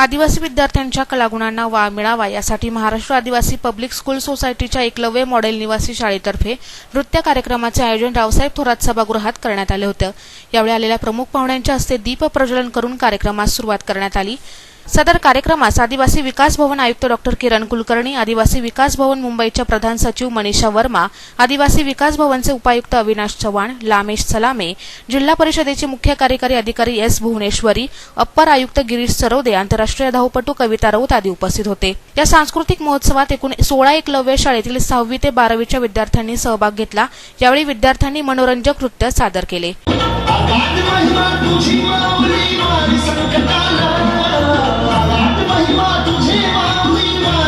आदिवासी विद्यार्थ्यांच्या कलागुणांना वाव मिळावा यासाठी महाराष्ट्र आदिवासी पब्लिक स्कूल सोसायटीच्या एकलव्य मॉडेल निवासी शाळेतर्फे नृत्य कार्यक्रमाचे आयोजन रावसाहेब थोरात सभागृहात करण्यात आले होते. यावेळी आलेल्या प्रमुख पाहुण्यांच्या हस्ते दीप प्रज्वलन करून कार्यक्रमास सुरुवात करण्यात आली. सदर कार्यक्रमास आदिवासी विकास भवन आयुक्त डॉक्टर किरण कुलकर्णी आदिवासी विकास भवन मुंबईच्या प्रधान सचिव मनीषा वर्मा आदिवासी विकास भवनचे उपायुक्त अविनाश चव्हाण लामेश सलामे जिल्हा परिषदेचे मुख्य कार्यकारी अधिकारी एस भुवनेश्वरी अप्पर आयुक्त गिरीश सरोदे आंतरराष्ट्रीय धावपटू कविता राऊत आदी उपस्थित होते. या सांस्कृतिक महोत्सवात एकूण सोळा एकलव्य शाळेतील सहावी ते बारावीच्या विद्यार्थ्यांनी सहभाग घेतला. यावेळी विद्यार्थ्यांनी मनोरंजक नृत्य सादर केले. आगाध महिमा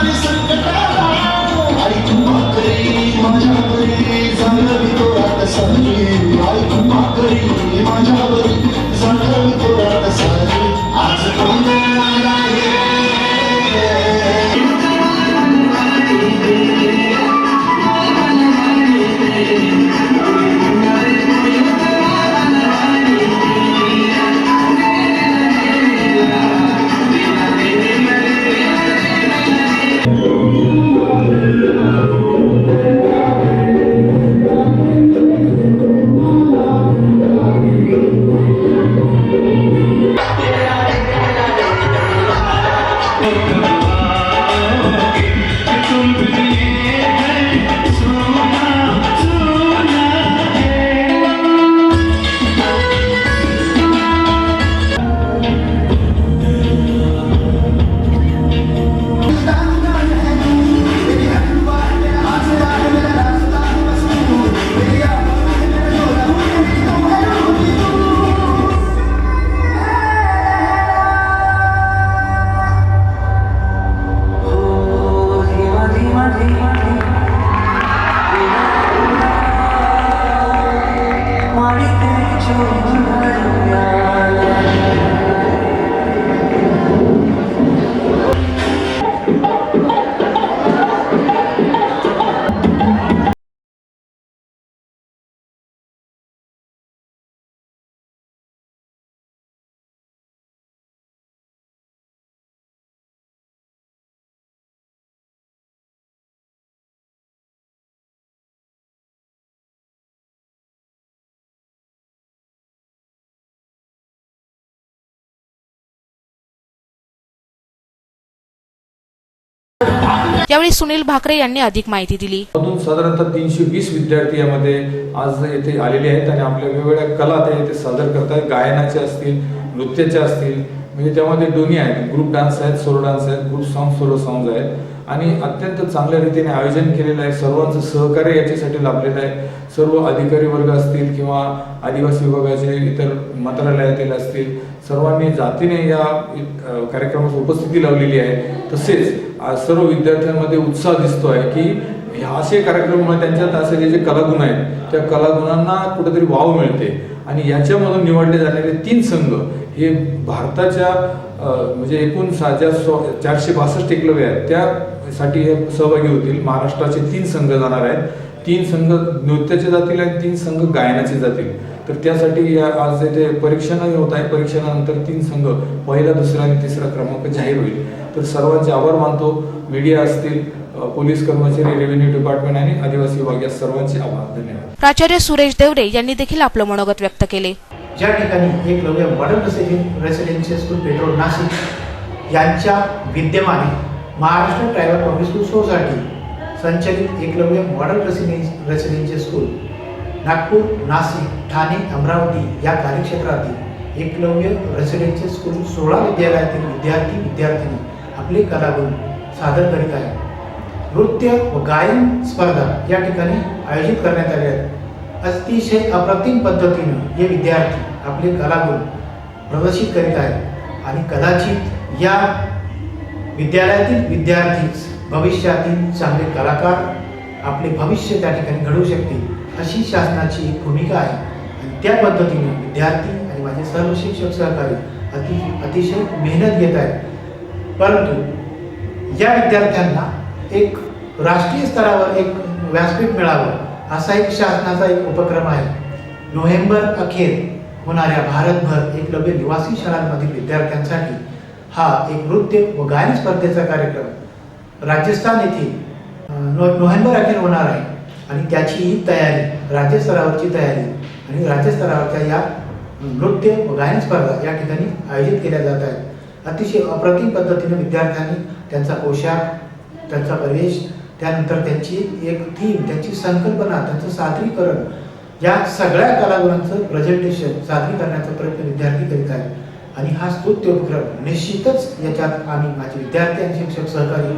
यावेळी सुनील भाकरे यांनी अधिक माहिती दिली. अजून साधारणतः तीनशे वीस विद्यार्थी यामध्ये आज येथे आलेले आहेत आणि आपल्या वेगवेगळ्या कला ते येथे सादर करतात गायनाचे असतील नृत्याचे असतील म्हणजे त्यामध्ये दोन्ही आहेत. ग्रुप डान्स आहेत सोलो डान्स आहेत ग्रुप सॉंग सोलो सॉंग्स आहेत. आणि अत्यंत चांगल्या रीतीने आयोजन केलेलं आहे. सर्वांचं सहकार्य याच्यासाठी लाभलेलं आहे. सर्व अधिकारी वर्ग असतील किंवा आदिवासी विभागाचे इतर मंत्रालयातील असतील सर्वांनी जातीने या कार्यक्रमात कार्यक्रमास उपस्थिती लावलेली आहे. तसेच सर्व विद्यार्थ्यांमध्ये उत्साह दिसतो आहे की ह्या असे कार्यक्रम त्यांच्यात असे जे कलागुण आहेत त्या कलागुणांना कुठेतरी वाव मिळते. आणि याच्यामधून निवडले जाणारे तीन संघ हे भारताच्या म्हणजे एकूण सा ज्या स्व चारशे बासष्ट एकलव्य आहेत त्यासाठी हे सहभागी होतील. महाराष्ट्राचे तीन संघ जाणार आहेत. तीन संघ नृत्याचे जातील आणि तीन संघ गायनाचे जातील. तर त्यासाठी या आज येथे परीक्षणही होत आहे परीक्षणानंतर तीन संघ पहिला दुसरा आणि तिसरा क्रमांक जाहीर होईल. तर सर्वांचे आभार मानतो. मीडिया असतील पोलीस कर्मचारी रेव्हेन्यू डिपार्टमेंट आणि आदिवासी विभाग या सर्वांचे आभार. धन्यवाद. प्राचार्य सुरेश देवरे यांनी देखील आपलं मनोगत व्यक्त केले. ज्या ठिकाणी Eklavya modern residence residential school petrol Nashik यांच्या विद्यमाने Maharashtra tribal public school society संचलित Eklavya modern residence residential school Nagpur Nashik Thane Amravati या कार्यक्षेत्रातील एकलव्य रेसिडेन्शियल स्कूल सोळा विद्यालयातील विद्यार्थी विद्यार्थिनी आपले कलागुण सादर करीत आहेत. नृत्य व गायन स्पर्धा या ठिकाणी आयोजित करण्यात आल्या आहेत. अतिशय अप्रतिम पद्धतीनं हे विद्यार्थी आपले कलागुण प्रदर्शित करीत आहेत. आणि कदाचित या विद्यालयातील विद्यार्थीच भविष्यातील चांगले कलाकार आपले भविष्य त्या ठिकाणी घडवू शकतील अशी शासनाची एक भूमिका आहे. आणि त्या पद्धतीने विद्यार्थी आणि माझे सर्व शिक्षक सहकारी अति अतिशय मेहनत घेत आहेत. परंतु या विद्यार्थ्यांना एक राष्ट्रीय स्तरावर एक व्यासपीठ मिळावं असा एक शासनाचा एक उपक्रम आहे. नोव्हेंबर अखेर होणाऱ्या भारतभर एकलव्य निवासी शाळांमधील विद्यार्थ्यांसाठी हा एक नृत्य व गायन स्पर्धेचा कार्यक्रम राजस्थान येथे नो नोव्हेंबर अखेर होणार आहे. आणि त्याची ही तयारी राज्यस्तरावरची तयारी आणि राज्यस्तरावरच्या या नृत्य व गायन स्पर्धा या ठिकाणी आयोजित केल्या जात आहेत. अतिशय अप्रतिम पद्धतीने विद्यार्थ्यांनी त्यांचा पोशाख त्यांचा प्रवेश त्यानंतर त्यांची एक थीम त्यांची संकल्पना त्यांचं सादरीकरण या सगळ्या कलागुणांचं प्रेझेंटेशन सादरी करण्याचा प्रयत्न विद्यार्थी करीत आहेत. आणि हा स्तुत्य उपक्रम निश्चितच याच्यात आम्ही माझे विद्यार्थी आणि शिक्षक सहकारी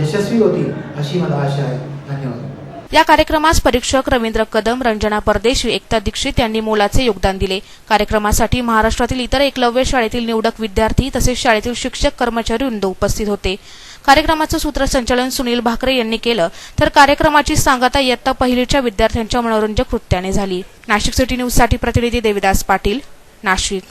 यशस्वी होतील अशी मला आशा आहे. धन्यवाद. या कार्यक्रमास परीक्षक रवींद्र कदम रंजना परदेशी एकता दीक्षित यांनी मोलाचे योगदान दिले. कार्यक्रमासाठी महाराष्ट्रातील इतर एकलव्य शाळेतील निवडक विद्यार्थी तसेच शाळेतील शिक्षक कर्मचारी वृंद उपस्थित होते. कार्यक्रमाचं सूत्रसंचालन सुनील भाकरे यांनी केलं. तर कार्यक्रमाची सांगता इयत्ता पहिलीच्या विद्यार्थ्यांच्या मनोरंजक कृत्याने झाली. नाशिक सिटी न्यूजसाठी प्रतिनिधी देविदास पाटील नाशिक.